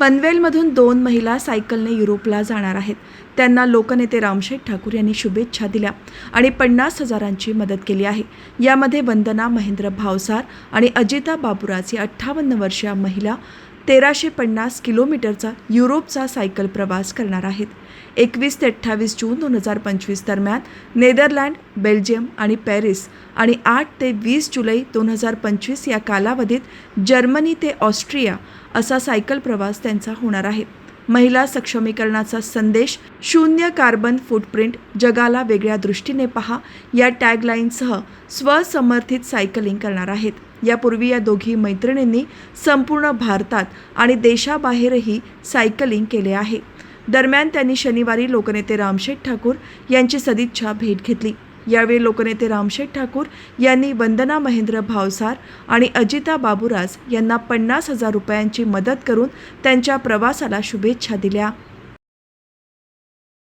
पनवेलमधून दोन महिला सायकलने युरोपला जाणार आहेत. त्यांना लोकनेते रामशेठ ठाकूर यांनी शुभेच्छा दिल्या आणि पन्नास हजारांची मदत केली आहे. यामध्ये वंदना महेंद्र भावसार आणि अजिता बाबुराज या अठ्ठावन्न वर्षीय महिला तेराशे पन्नास किलोमीटरचा युरोपचा सायकल प्रवास करणार आहेत. एकवीस ते अठ्ठावीस जून दोन हजार पंचवीस दरम्यान नेदरलँड बेल्जियम आणि पॅरिस आणि आठ ते वीस जुलै दोन हजार पंचवीस या कालावधीत जर्मनी ते ऑस्ट्रिया असा सायकल प्रवास त्यांचा होणार आहे. महिला सक्षमीकरणाचा संदेश शून्य कार्बन फूटप्रिंट जगाला वेगळ्या दृष्टीने पहा या टॅगलाईनसह स्वसमर्थित सायकलिंग करणार आहेत. यापूर्वी या दोघी मैत्रिणींनी संपूर्ण भारतात आणि देशाबाहेरही सायकलिंग केले आहे. दरम्यान त्यांनी शनिवारी लोकनेते रामशेठ ठाकूर यांची सदिच्छा भेट घेतली. यावेळी लोकनेते रामशेठ ठाकूर यांनी वंदना महेंद्र भावसार आणि अजिता बाबुराज यांना पन्नास हजार रुपयांची मदत करून त्यांच्या प्रवासाला शुभेच्छा दिल्या.